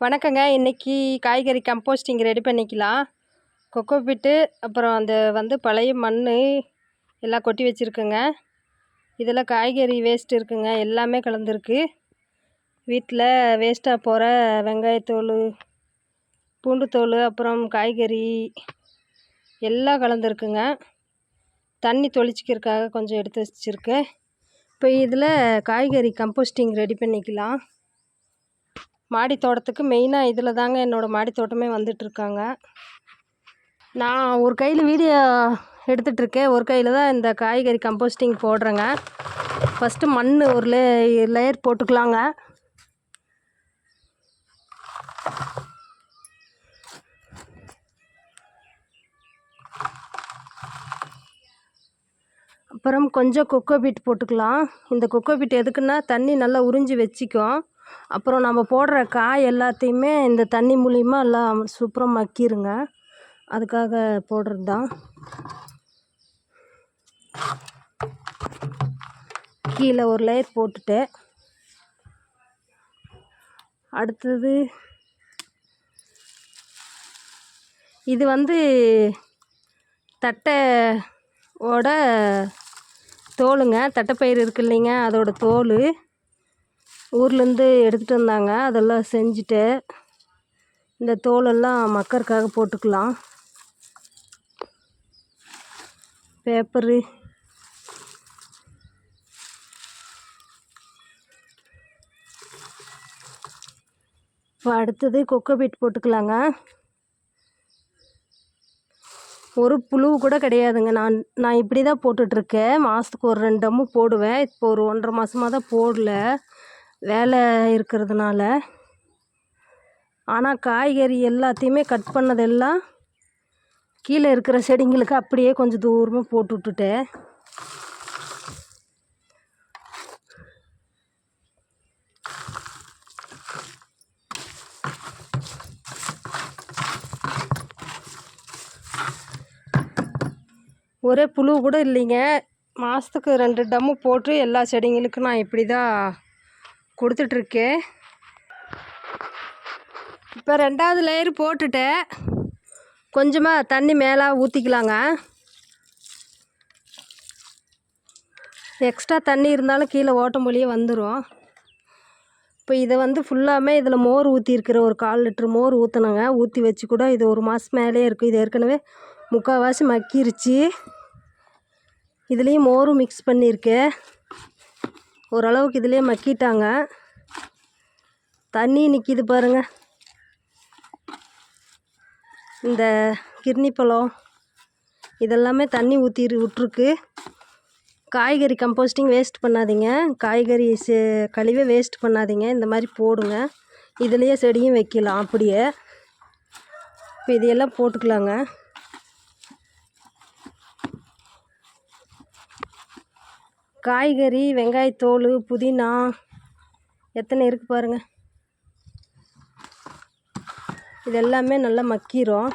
வணக்கங்க. இன்றைக்கி காய்கறி கம்போஸ்டிங் ரெடி பண்ணிக்கலாம். கொக்கோ பிட்டு அப்புறம் அந்த வந்து பழைய மண் எல்லாம் கொட்டி வச்சுருக்குங்க. இதில் காய்கறி வேஸ்ட் இருக்குங்க. எல்லாமே கலந்துருக்கு. வீட்டில் வேஸ்ட்டாக போகிற வெங்காயத்தோல் பூண்டுத்தோல் அப்புறம் காய்கறி எல்லாம் கலந்துருக்குங்க. தண்ணி தொளிச்சிக்கிறதுக்காக கொஞ்சம் எடுத்து வச்சுருக்கேன். இப்போ இதில் காய்கறி கம்போஸ்டிங் ரெடி பண்ணிக்கலாம். மாடி தோட்டத்துக்கு மெயினாக இதில் தாங்க என்னோடய மாடி தோட்டமே வந்துட்டுருக்காங்க. நான் ஒரு கையில் வீடியோ எடுத்துகிட்ருக்கேன் ஒரு கையில் தான் இந்த காய்கறி கம்போஸ்டிங் போடுறேங்க. ஃபஸ்ட்டு மண் ஒரு லே லேயர் போட்டுக்கலாங்க. அப்புறம் கொஞ்சம் கொக்கோ பீட் போட்டுக்கலாம். இந்த கொக்கோ பீட் எதுக்குன்னா தண்ணி நல்லா உறிஞ்சி வச்சிக்கும். அப்புறம் நம்ம போடுற காய் எல்லாத்தையுமே இந்த தண்ணி மூலிமா எல்லாம் சூப்பராக மக்கிருங்க அதுக்காக போடுறது தான் கீழே ஒரு லேயர் போட்டுட்டு அடுத்தது இது வந்து தட்டை ஓட தோலுங்க. தட்டைப்பயிறு இருக்கு இல்லைங்க அதோட தோல். ஊர்லேருந்து எடுத்துகிட்டு வந்தாங்க. அதெல்லாம் செஞ்சுட்டு இந்த தோலெல்லாம் மக்கருக்காக போட்டுக்கலாம். பேப்பரு. இப்போ அடுத்தது கொக்கோ பீட் போட்டுக்கலாங்க. ஒரு புழு கூட கிடையாதுங்க. நான் நான் இப்படி தான் போட்டுட்ருக்கேன் மாதத்துக்கு ஒரு ரெண்டு டம்மு போடுவேன். இப்போ ஒரு ஒன்றரை மாதமாக தான் போடல. வேலை இருக்கிறதுனால. ஆனால் காய்கறி எல்லாத்தையுமே கட் பண்ணதெல்லாம் கீழே இருக்கிற செடிங்களுக்கு அப்படியே கொஞ்சம் தூரமாக போட்டு விட்டுட்டேன். ஒரே புழு கூட இல்லைங்க. மாதத்துக்கு ரெண்டு டம்மு போட்டு எல்லா செடிங்களுக்கும் நான் இப்படி தான் கொடுத்துட்ருக்கு. இப்போ ரெண்டாவது லேயர் போட்டுட்டு கொஞ்சமாக தண்ணி மேலே ஊற்றிக்கலாங்க எக்ஸ்ட்ரா தண்ணி இருந்தாலும் கீழே ஓட்டம் மொழியே வந்துடும் இப்போ இதை வந்து ஃபுல்லாமே இதில் மோர் ஊற்றிருக்கிற ஒரு கால் லிட்ரு மோர் ஊற்றினங்க ஊற்றி வச்சு கூட இது ஒரு மாதம் மேலே இருக்கும் இது ஏற்கனவே முக்கால்வாசி மக்கிருச்சு. இதுலேயும் மோரும் மிக்ஸ் பண்ணியிருக்கேன். ஓரளவுக்கு இதுலேயே மக்கிட்டாங்க. தண்ணி நிற்கிது பாருங்கள் இந்த கிர்னி பழம் இதெல்லாமே தண்ணி ஊற்றி விட்ருக்கு காய்கறி கம்போஸ்டிங் வேஸ்ட் பண்ணாதீங்க. காய்கறி சே கழிவே வேஸ்ட் பண்ணாதீங்க. இந்த மாதிரி போடுங்க. இதுலேயே செடியும் வைக்கலாம் அப்படியே. இப்போ இதையெல்லாம் போட்டுக்கலாங்க. காய்கறி வெங்காயத்தோல் புதினா எத்தனை இருக்குது பாருங்கள் இது எல்லாமே நல்லா மக்கிரும்.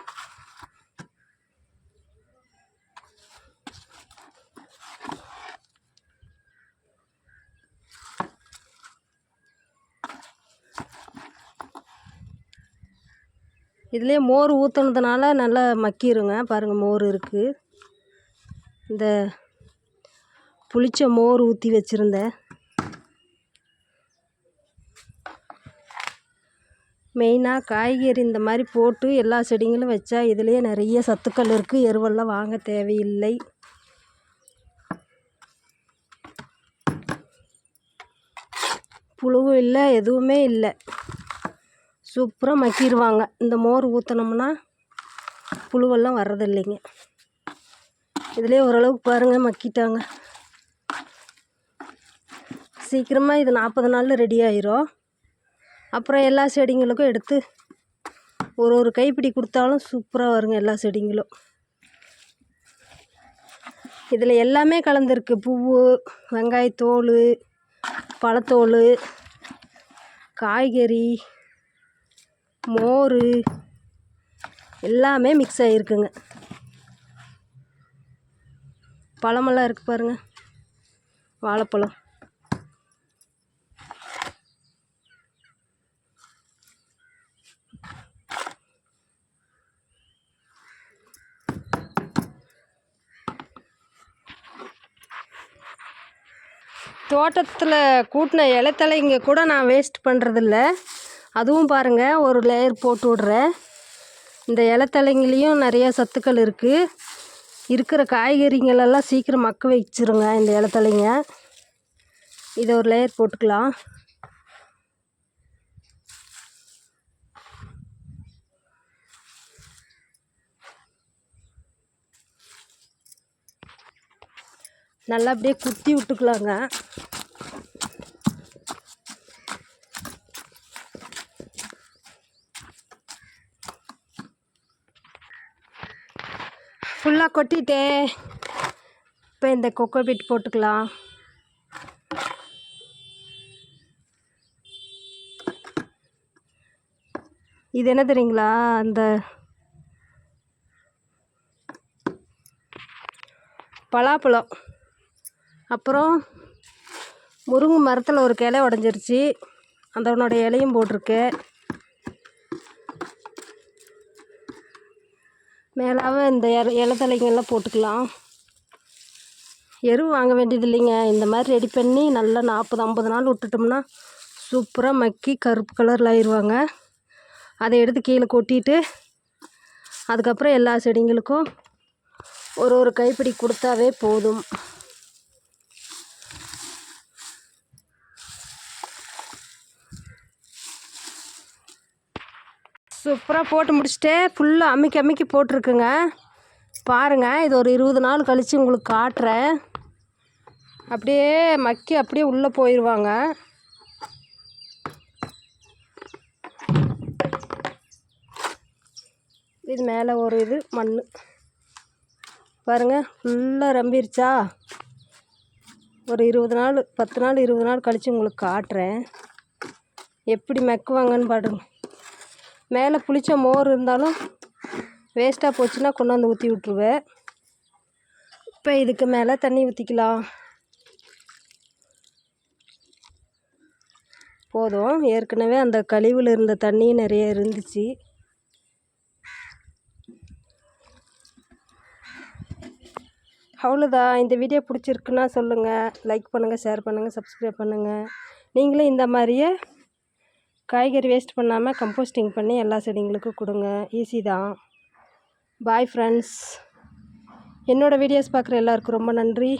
இதுலேயே மோர் ஊற்றுனதுனால நல்லா மக்கிருங்க. பாருங்கள் மோர் இருக்குது இந்த புளிச்ச மோர் ஊற்றி வச்சுருந்தேன் மெயினாக காய்கறி இந்த மாதிரி போட்டு எல்லா செடிங்களும் வச்சா இதுலேயே நிறைய சத்துக்கள் இருக்குது எருவெல்லாம் வாங்க தேவையில்லை. புழுவும் இல்லை எதுவுமே இல்லை. சூப்பராக மக்கிடுவாங்க இந்த மோர் ஊற்றினோம்னா புழுவெல்லாம் வர்றதில்லைங்க. இதுலேயே ஓரளவுக்கு பாருங்கள் மக்கிட்டாங்க. சீக்கிரமாக இது நாற்பது நாளில் ரெடி ஆயிரும். அப்புறம் எல்லா செடிங்களுக்கும் எடுத்து ஒரு ஒரு கைப்பிடி கொடுத்தாலும் சூப்பராக வருங்க எல்லா செடிங்களும். இதில் எல்லாமே கலந்துருக்கு. பூவு வெங்காயத்தோல் பழத்தோல் காய்கறி மோர் எல்லாமே மிக்ஸ் ஆகிருக்குங்க பழமெல்லாம் இருக்குது பாருங்கள் வாழைப்பழம். தோட்டத்தில் கூட்டின இலைத்தழைங்க கூட நான் வேஸ்ட் பண்ணுறதில்ல அதுவும் பாருங்கள் ஒரு லேயர் போட்டு விட்றேன். இந்த இலைத்தலைங்களையும் நிறைய சத்துக்கள் இருக்குது இருக்கிற காய்கறிங்களெல்லாம் சீக்கிரம் மக்க வச்சுருங்க இந்த இலைத்தலைங்க. இதை ஒரு லேயர் போட்டுக்கலாம். நல்லா அப்படியே குத்தி விட்டுக்கலாங்க. ஃபுல்லாக கொட்டிட்டே. இப்போ இந்த கொக்கோ பீட் போட்டுக்கலாம். இது என்ன தெரியுங்களா? அந்த பலாப்பழம். அப்புறம் முருங்கை மரத்தில் ஒரு கிளை உடஞ்சிருச்சு. அதனுடைய இலையும் போட்டிருக்கேன் மேலாக இந்த இல இலத்தலைங்கெல்லாம் போட்டுக்கலாம். எரு வாங்க வேண்டியது இல்லைங்க. இந்த மாதிரி ரெடி பண்ணி நல்லா நாற்பது ஐம்பது நாள் விட்டுட்டோம்னா சூப்பராக மக்கி கருப்பு கலரில் ஆயிடுவாங்க அதை எடுத்து கீழே கொட்டிட்டு அதுக்கப்புறம் எல்லா செடிங்களுக்கும் ஒரு ஒரு கைப்பிடி கொடுத்தாவே போதும். சூப்பராக போட்டு முடிச்சுட்டு ஃபுல்லாக அமுக்கி அமைக்கி போட்டிருக்குங்க. பாருங்கள் இது ஒரு இருபது நாள் கழித்து உங்களுக்கு காட்டுறேன். அப்படியே மக்கி அப்படியே உள்ளே போயிடுவாங்க இது மேலே ஒரு இது மண் பாருங்கள் ஃபுல்லாக ரம்பிருச்சா? ஒரு இருபது நாள் பத்து நாள் இருபது நாள் கழித்து உங்களுக்கு காட்டுறேன். எப்படி மக்குவாங்கன்னு பாருங்க. மேலே புளித்த மோர் இருந்தாலும் வேஸ்ட்டாக போச்சுன்னா கொண்டாந்து ஊற்றி விட்ருவேன் இப்போ இதுக்கு மேலே தண்ணி ஊற்றிக்கலாம் போதும். ஏற்கனவே அந்த கழிவில் இருந்த தண்ணியும் நிறைய இருந்துச்சு. அவ்வளோதான் இந்த வீடியோ பிடிச்சிருக்குன்னா சொல்லுங்கள் லைக் பண்ணுங்கள் ஷேர் பண்ணுங்கள் சப்ஸ்கிரைப் பண்ணுங்கள் நீங்களும் இந்த மாதிரியே காய்கறி வேஸ்ட் பண்ணாமல் கம்போஸ்டிங் பண்ணி எல்லா செடிங்களுக்கும் கொடுங்க. ஈஸி தான். பாய் ஃப்ரெண்ட்ஸ் என்னோடய வீடியோஸ் பார்க்குற எல்லாருக்கும் ரொம்ப நன்றி.